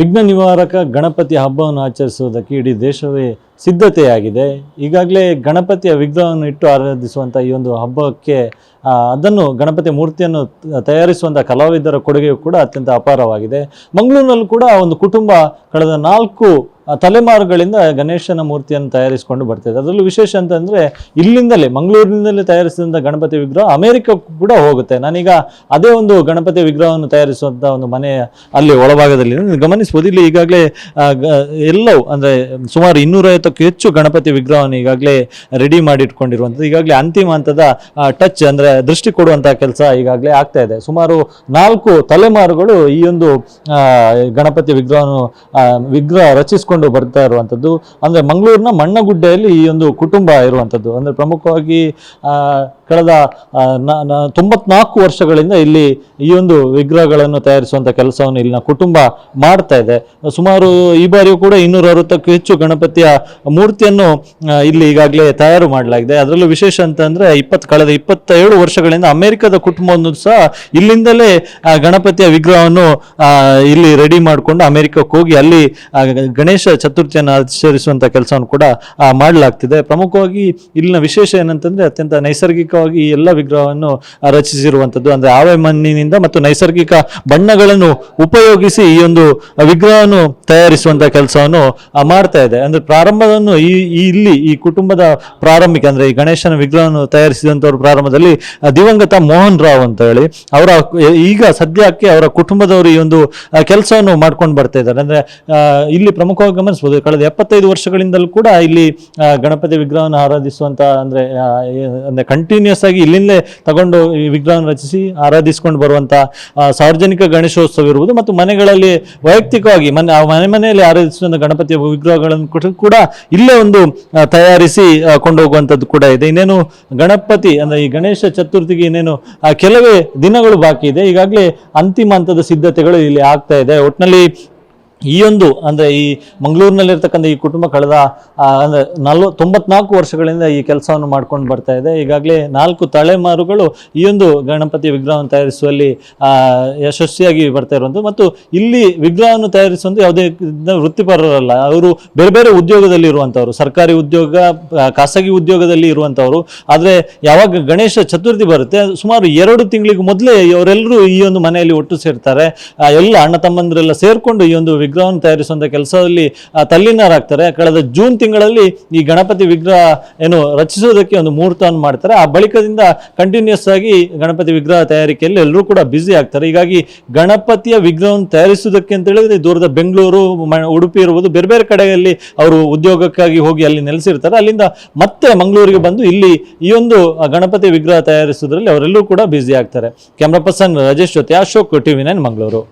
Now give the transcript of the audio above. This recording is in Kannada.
ವಿಘ್ನ ನಿವಾರಕ ಗಣಪತಿ ಹಬ್ಬವನ್ನು ಆಚರಿಸುವುದಕ್ಕೆ ಇಡೀ ದೇಶವೇ ಸಿದ್ಧತೆಯಾಗಿದೆ. ಈಗಾಗಲೇ ಗಣಪತಿಯ ವಿಘ್ನವನ್ನು ಇಟ್ಟು ಆರಾಧಿಸುವಂಥ ಈ ಒಂದು ಹಬ್ಬಕ್ಕೆ ಅದನ್ನು ಗಣಪತಿ ಮೂರ್ತಿಯನ್ನು ತಯಾರಿಸುವಂಥ ಕಲಾವಿದರ ಕೊಡುಗೆಯು ಕೂಡ ಅತ್ಯಂತ ಅಪಾರವಾಗಿದೆ. ಮಂಗಳೂರಿನಲ್ಲೂ ಕೂಡ ಒಂದು ಕುಟುಂಬ ಕಳೆದ ನಾಲ್ಕು ತಲೆಮಾರುಗಳಿಂದ ಗಣೇಶನ ಮೂರ್ತಿಯನ್ನು ತಯಾರಿಸಿಕೊಂಡು ಬರ್ತಿದೆ. ಅದರಲ್ಲೂ ವಿಶೇಷ ಅಂತಂದರೆ ಇಲ್ಲಿಂದಲೇ, ಮಂಗಳೂರಿನಿಂದಲೇ ತಯಾರಿಸಿದಂಥ ಗಣಪತಿ ವಿಗ್ರಹ ಅಮೆರಿಕಕ್ಕೂ ಕೂಡ ಹೋಗುತ್ತೆ. ನಾನೀಗ ಅದೇ ಒಂದು ಗಣಪತಿ ವಿಗ್ರಹವನ್ನು ತಯಾರಿಸುವಂಥ ಒಂದು ಮನೆ ಅಲ್ಲಿ ಒಳಭಾಗದಲ್ಲಿ ಗಮನಿಸ್ಬೋದು, ಇಲ್ಲಿ ಈಗಾಗಲೇ ಎಲ್ಲವೂ ಅಂದರೆ ಸುಮಾರು ಇನ್ನೂರೈವತ್ತಕ್ಕೂ ಹೆಚ್ಚು ಗಣಪತಿ ವಿಗ್ರಹವನ್ನು ಈಗಾಗಲೇ ರೆಡಿ ಮಾಡಿ ಇಟ್ಕೊಂಡಿರುವಂಥದ್ದು ಈಗಾಗಲೇ ಅಂತಿಮ ಹಂತದ ಟಚ್ ಅಂದರೆ ದೃಷ್ಟಿ ಕೊಡುವಂಥ ಕೆಲಸ ಈಗಾಗಲೇ ಆಗ್ತಾ ಇದೆ. ಸುಮಾರು ನಾಲ್ಕು ತಲೆಮಾರುಗಳು ಈ ಒಂದು ಗಣಪತಿ ವಿಗ್ರಹವನ್ನು ವಿಗ್ರಹ ರಚಿಸಿಕೊಂಡು ಬರ್ತಾ ಇರುವಂಥದ್ದು. ಅಂದರೆ ಮಂಗಳೂರಿನ ಮಣ್ಣಗುಡ್ಡೆಯಲ್ಲಿ ಈ ಒಂದು ಕುಟುಂಬ ಇರುವಂಥದ್ದು. ಅಂದರೆ ಪ್ರಮುಖವಾಗಿ ಆ, ಕಳೆದ ತೊಂಬತ್ನಾಲ್ಕು ವರ್ಷಗಳಿಂದ ಇಲ್ಲಿ ಈ ಒಂದು ವಿಗ್ರಹಗಳನ್ನು ತಯಾರಿಸುವಂಥ ಕೆಲಸವನ್ನು ಇಲ್ಲಿನ ಕುಟುಂಬ ಮಾಡ್ತಾ ಇದೆ. ಸುಮಾರು ಈ ಬಾರಿಯೂ ಕೂಡ ಇನ್ನೂರ ಅರವತ್ತಕ್ಕೂ ಹೆಚ್ಚು ಗಣಪತಿಯ ಮೂರ್ತಿಯನ್ನು ಇಲ್ಲಿ ಈಗಾಗಲೇ ತಯಾರು ಮಾಡಲಾಗಿದೆ. ಅದರಲ್ಲೂ ವಿಶೇಷ ಅಂತಂದರೆ ಇಪ್ಪತ್ತು ಕಳೆದ ಇಪ್ಪತ್ತೇಳು ವರ್ಷಗಳಿಂದ ಅಮೆರಿಕದ ಕುಟುಂಬವನ್ನು ಸಹ ಇಲ್ಲಿಂದಲೇ ಗಣಪತಿಯ ವಿಗ್ರಹವನ್ನು ಇಲ್ಲಿ ರೆಡಿ ಮಾಡಿಕೊಂಡು ಅಮೆರಿಕಕ್ಕೆ ಹೋಗಿ ಅಲ್ಲಿ ಗಣೇಶ ಚತುರ್ಥಿಯನ್ನು ಆಚರಿಸುವಂಥ ಕೆಲಸವನ್ನು ಕೂಡ ಮಾಡಲಾಗ್ತಿದೆ. ಪ್ರಮುಖವಾಗಿ ಇಲ್ಲಿನ ವಿಶೇಷ ಏನಂತಂದ್ರೆ ಅತ್ಯಂತ ಈ ಎಲ್ಲ ವಿಗ್ರಹವನ್ನು ರಚಿಸಿರುವಂಥದ್ದು. ಅಂದ್ರೆ ಆವೆ ಮಣ್ಣಿನಿಂದ ಮತ್ತು ನೈಸರ್ಗಿಕ ಬಣ್ಣಗಳನ್ನು ಉಪಯೋಗಿಸಿ ಈ ಒಂದು ವಿಗ್ರಹವನ್ನು ತಯಾರಿಸುವಂಥ ಕೆಲಸವನ್ನು ಮಾಡ್ತಾ ಇದೆ. ಅಂದ್ರೆ ಪ್ರಾರಂಭವನ್ನು ಈ ಇಲ್ಲಿ ಈ ಕುಟುಂಬದ ಪ್ರಾರಂಭಿಕ, ಅಂದ್ರೆ ಈ ಗಣೇಶನ ವಿಗ್ರಹವನ್ನು ತಯಾರಿಸಿದಂಥವ್ರ ಪ್ರಾರಂಭದಲ್ಲಿ ದಿವಂಗತ ಮೋಹನ್ ರಾವ್ ಅಂತ ಹೇಳಿ, ಅವರ, ಈಗ ಸದ್ಯಕ್ಕೆ ಅವರ ಕುಟುಂಬದವರು ಈ ಒಂದು ಕೆಲಸವನ್ನು ಮಾಡ್ಕೊಂಡು ಬರ್ತಾ ಇದ್ದಾರೆ. ಅಂದ್ರೆ ಇಲ್ಲಿ ಪ್ರಮುಖವಾಗಿ ಗಮನಿಸಬಹುದು, ಕಳೆದ ಎಪ್ಪತ್ತೈದು ವರ್ಷಗಳಿಂದಲೂ ಕೂಡ ಇಲ್ಲಿ ಗಣಪತಿ ವಿಗ್ರಹವನ್ನು ಆರಾಧಿಸುವಂತ ಅಂದ್ರೆ ಅಂದರೆ ಅಂದ್ರೆ ಕಂಟಿನ್ಯೂಸ್ ಆಗಿ ಇಲ್ಲಿಂದಲೇ ತಗೊಂಡು ವಿಗ್ರಹವನ್ನು ರಚಿಸಿ ಆರಾಧಿಸಿಕೊಂಡು ಬರುವಂತಹ ಸಾರ್ವಜನಿಕ ಗಣೇಶೋತ್ಸವ ಇರುವುದು ಮತ್ತು ಮನೆಗಳಲ್ಲಿ ವೈಯಕ್ತಿಕವಾಗಿ ಮನೆ ಮನೆ ಮನೆಯಲ್ಲಿ ಆರಾಧಿಸುವಂಥ ಗಣಪತಿಯ ವಿಗ್ರಹಗಳನ್ನು ಕೂಡ- ಇಲ್ಲೇ ಒಂದು ತಯಾರಿಸಿ ಕೊಂಡು ಕೊಂಡೋಗುವಂಥದ್ದು ಕೂಡ ಇದೆ. ಇನ್ನೇನು ಗಣಪತಿ ಅಂದ್ರೆ ಈ ಗಣೇಶ ಚತುರ್ಥಿಗೆ ಇನ್ನೇನು ಕೆಲವೇ ದಿನಗಳು ಬಾಕಿ ಇದೆ. ಈಗಾಗಲೇ ಅಂತಿಮ ಹಂತದ ಸಿದ್ಧತೆಗಳು ಇಲ್ಲಿ ಆಗ್ತಾ ಇದೆ. ಒಟ್ಟಿನಲ್ಲಿ ಈ ಒಂದು ಅಂದ್ರೆ ಈ ಮಂಗಳೂರಿನಲ್ಲಿರ್ತಕ್ಕಂಥ ಈ ಕುಟುಂಬ ಕಳೆದ ಅಂದರೆ ನಲ್ವ, ತೊಂಬತ್ನಾಲ್ಕು ವರ್ಷಗಳಿಂದ ಈ ಕೆಲಸವನ್ನು ಮಾಡ್ಕೊಂಡು ಬರ್ತಾ ಇದೆ. ಈಗಾಗಲೇ ನಾಲ್ಕು ತಲೆಮಾರುಗಳು ಈ ಒಂದು ಗಣಪತಿ ವಿಗ್ರಹವನ್ನು ತಯಾರಿಸುವಲ್ಲಿ ಯಶಸ್ವಿಯಾಗಿ ಬರ್ತಾ ಇರುವಂಥದ್ದು. ಮತ್ತು ಇಲ್ಲಿ ವಿಗ್ರಹವನ್ನು ತಯಾರಿಸುವಂಥ ಯಾವುದೇ ವೃತ್ತಿಪರರಲ್ಲ. ಅವರು ಬೇರೆ ಬೇರೆ ಉದ್ಯೋಗದಲ್ಲಿ ಇರುವಂಥವ್ರು, ಸರ್ಕಾರಿ ಉದ್ಯೋಗ ಖಾಸಗಿ ಉದ್ಯೋಗದಲ್ಲಿ ಇರುವಂಥವ್ರು. ಆದರೆ ಯಾವಾಗ ಗಣೇಶ ಚತುರ್ಥಿ ಬರುತ್ತೆ ಸುಮಾರು ಎರಡು ತಿಂಗಳಿಗೆ ಮೊದಲೇ ಅವರೆಲ್ಲರೂ ಈ ಒಂದು ಮನೆಯಲ್ಲಿ ಒಟ್ಟು ಸೇರ್ತಾರೆ. ಎಲ್ಲ ಅಣ್ಣ ತಮ್ಮಂದರೆಲ್ಲ ಸೇರಿಕೊಂಡು ಈ ಒಂದು ವಿಗ್ರಹವನ್ನು ತಯಾರಿಸುವಂಥ ಕೆಲಸದಲ್ಲಿ ತಲ್ಲೀನರಾಗ್ತಾರೆ. ಕಳೆದ ಜೂನ್ ತಿಂಗಳಲ್ಲಿ ಈ ಗಣಪತಿ ವಿಗ್ರಹ ಏನು ರಚಿಸುವುದಕ್ಕೆ ಒಂದು ಮುಹೂರ್ತವನ್ನು ಮಾಡ್ತಾರೆ. ಆ ಬಳಿಕದಿಂದ ಕಂಟಿನ್ಯೂಸ್ ಆಗಿ ಗಣಪತಿ ವಿಗ್ರಹ ತಯಾರಿಕೆಯಲ್ಲಿ ಎಲ್ಲರೂ ಕೂಡ ಬ್ಯುಸಿ ಆಗ್ತಾರೆ. ಹೀಗಾಗಿ ಗಣಪತಿಯ ವಿಗ್ರಹವನ್ನು ತಯಾರಿಸುವುದಕ್ಕೆ ಅಂತ ಹೇಳಿದ್ರೆ ದೂರದ ಬೆಂಗಳೂರು ಉಡುಪಿ ಇರುವುದು ಬೇರೆ ಬೇರೆ ಕಡೆಯಲ್ಲಿ ಅವರು ಉದ್ಯೋಗಕ್ಕಾಗಿ ಹೋಗಿ ಅಲ್ಲಿ ನೆಲೆಸಿರ್ತಾರೆ. ಅಲ್ಲಿಂದ ಮತ್ತೆ ಮಂಗಳೂರಿಗೆ ಬಂದು ಇಲ್ಲಿ ಈ ಒಂದು ಗಣಪತಿ ವಿಗ್ರಹ ತಯಾರಿಸುವುದರಲ್ಲಿ ಅವರೆಲ್ಲರೂ ಕೂಡ ಬ್ಯುಸಿ ಆಗ್ತಾರೆ. ಕ್ಯಾಮ್ರಾ ಪರ್ಸನ್ ರಾಜೇಶ್ ಜೊತೆ ಅಶೋಕ್, ಟಿವಿ ನೈನ್, ಮಂಗಳೂರು.